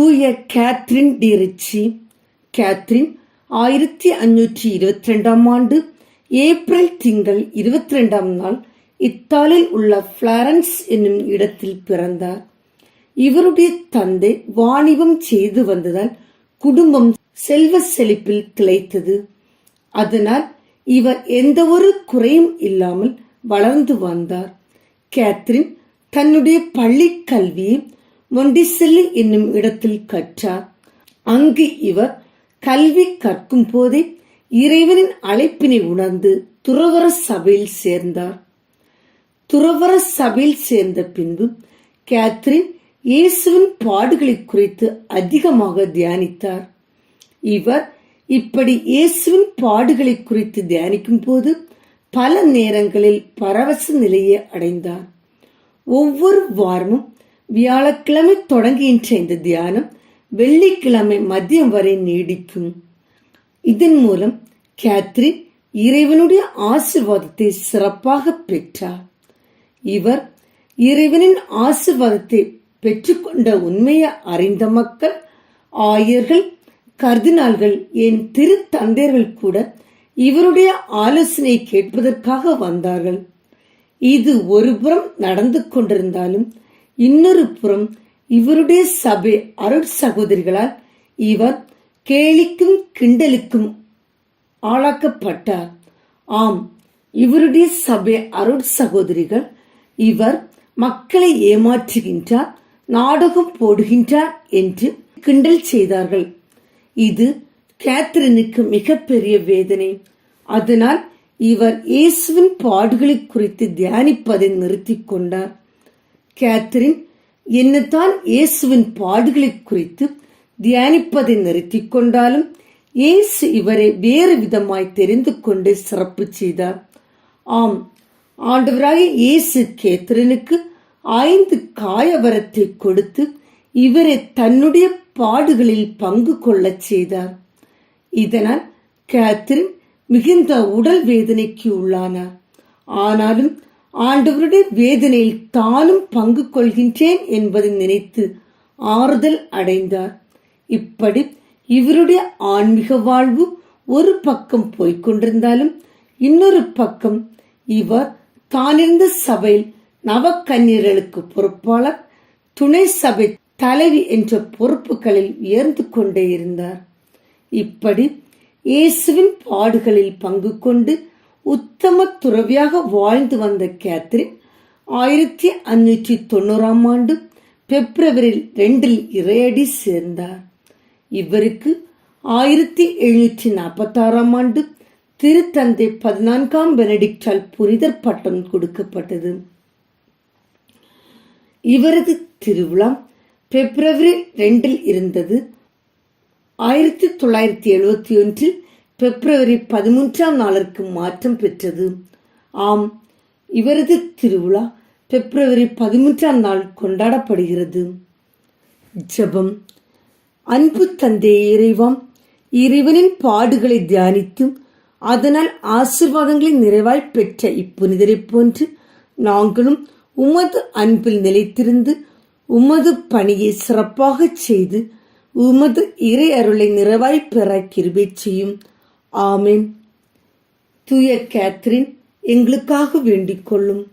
தூய Catherine Trichy Catherine ஆயிரத்தி அஞ்சூற்றி இருபத்தி ரெண்டாம் ஆண்டு ஏப்ரல் திங்கள் இருபத்தி ரெண்டாம் நாள் இத்தாலியில் உள்ள பிளாரன்ஸ் என்னும் இடத்தில் பிறந்தார். இவருடைய தந்தை வாணிபம் செய்து வந்ததால் குடும்பம் செல்வ செழிப்பில் திளைத்தது. அதனால் இவர் எந்த ஒரு குறையும் இல்லாமல் வளர்ந்து வந்தார். கேத்ரின் தன்னுடைய பள்ளி கல்வியை மொண்டிசெல்லி என்னும் இடத்தில் கற்றார் அங்கு இவர் கல்வி கற்கும் போதே இறைவனின் அழைப்பினை உணர்ந்து துறவர சபையில் சேர்ந்தார். துறவர சபையில் சேர்ந்த பின்பு கேத்ரின் இயேசுவின் பாடுகளை குறித்து அதிகமாக தியானித்தார். இவர் இப்படி இயேசுவின் பாடுகளை குறித்து தியானிக்கும் போது பல நேரங்களில் பரவச நிலையை அடைந்தார். ஒவ்வொரு வாரமும் வியாழக்கிழமை தொடங்குகின்ற இந்த தியானம் வெள்ளிக்கிழமை மதியம் வரை நீடிக்கும். இதன் மூலம் கேத்ரின் இறைவனுடைய ஆசிர்வாதத்தை சிறப்பாக பெற்றார். இவர் இறைவனின் ஆசிர்வாதத்தை பெற்றுக்கொண்ட உண்மையை அறிந்த மக்கள் ஆயர்கள் கர்தினால்கள் என் திருத்தந்தையர்கள் கூட இவருடைய ஆலோசனை கேட்பதற்காக வந்தார்கள். இது ஒருபுறம் நடந்து கொண்டிருந்தாலும் இன்னொரு புறம் இவருடைய சபை அருட் சகோதரிகளால் இவர் கேலிக்கும் கிண்டலுக்கும் ஆளாக்கப்பட்டார் ஆம் இவருடைய சபை அருட் சகோதரிகள் இவர் மக்களை ஏமாற்றுகின்றார் நாடகம் போடுகின்றார் என்று கிண்டல் செய்தார்கள். இது கேத்ரினுக்கு மிகப்பெரிய வேதனை. அதனால் இவர் இயேசுவின் பாடுகளை குறித்து தியானிப்பதை நிறுத்தி கொண்டார். கேத்ரின் என்னதான் இயேசுவின் பாடுகளை குறித்து தியானிப்பதை நிறுத்திக் கொண்டாலும் இயேசு இவரை வேறு விதமாய் தெரிந்து கொண்டு சிறப்பு செய்தார். ஆம் ஆண்டவராக இயேசு கேத்ரினுக்கு ஐந்து காயவரத்தை கொடுத்து இவரை தன்னுடைய பாடுகளில் பங்கு கொள்ளச் செய்தார். இதனால் கேத்ரின் மிகுந்த உடல் வேதனைக்கு உள்ளானார். ஆனாலும் ஆண்டவருடைய வேதனையில் தானும் பங்கு கொள்கின்றேன் என்பதை நினைத்து ஆறுதல் அடைந்தார். இப்படி இவருடைய ஆன்மீக வாழ்வு ஒரு பக்கம் போய்கொண்டிருந்தாலும் இன்னொரு பக்கம் இவர் தானிருந்த சபையில் நவக்கன்னியர்களுக்கு பொறுப்பாளர் துணை சபை தலைவி என்ற பொறுப்புகளில் உயர்ந்து கொண்டே இருந்தார். இப்படி இயேசுவின் பாடுகளில் பங்கு கொண்டு உத்தம துறவியாக வாழ்ந்து வந்த கேத்ரின் ஆயிரத்தி அஞ்சூற்றி தொண்ணூறாம் ஆண்டு பிப்ரவரி ரெண்டில் இறையடி சேர்ந்தார். இவருக்கு ஆயிரத்தி எழுநூற்றி நாற்பத்தாறாம் ஆண்டு திருத்தந்தை பதினான்காம் பெனடிக்டால் புனிதர் பட்டம் கொடுக்கப்பட்டது. இவரது திருவிழா பிப்ரவரி ரெண்டில் இருந்தது. ஆயிரத்தி தொள்ளாயிரத்தி எழுபத்தி ஒன்றில் பிப்ரவரி பதிமூன்றாம் நாளிற்கு மாற்றம் பெற்றது. ஆம் இவரது திருவிழா பிப்ரவரி பதிமூன்றாம் நாள் கொண்டாடப்படுகிறது. ஜபம். அன்பு தந்தை இறைவாம் இறைவனின் பாடுகளை தியானித்து அதனால் ஆசிர்வாதங்களை நிறைவாய் பெற்ற இப்புனிதரை போன்று நாங்களும் உமது அன்பில் நிலைத்திருந்து உமது பணியை சிறப்பாகச் செய்து உமது இறை அருளை நிறைவாய் பெற கிருபை செய்யும். ஆமேன். தூய கேத்ரின் எங்களுக்காக வேண்டிக் கொள்ளும்.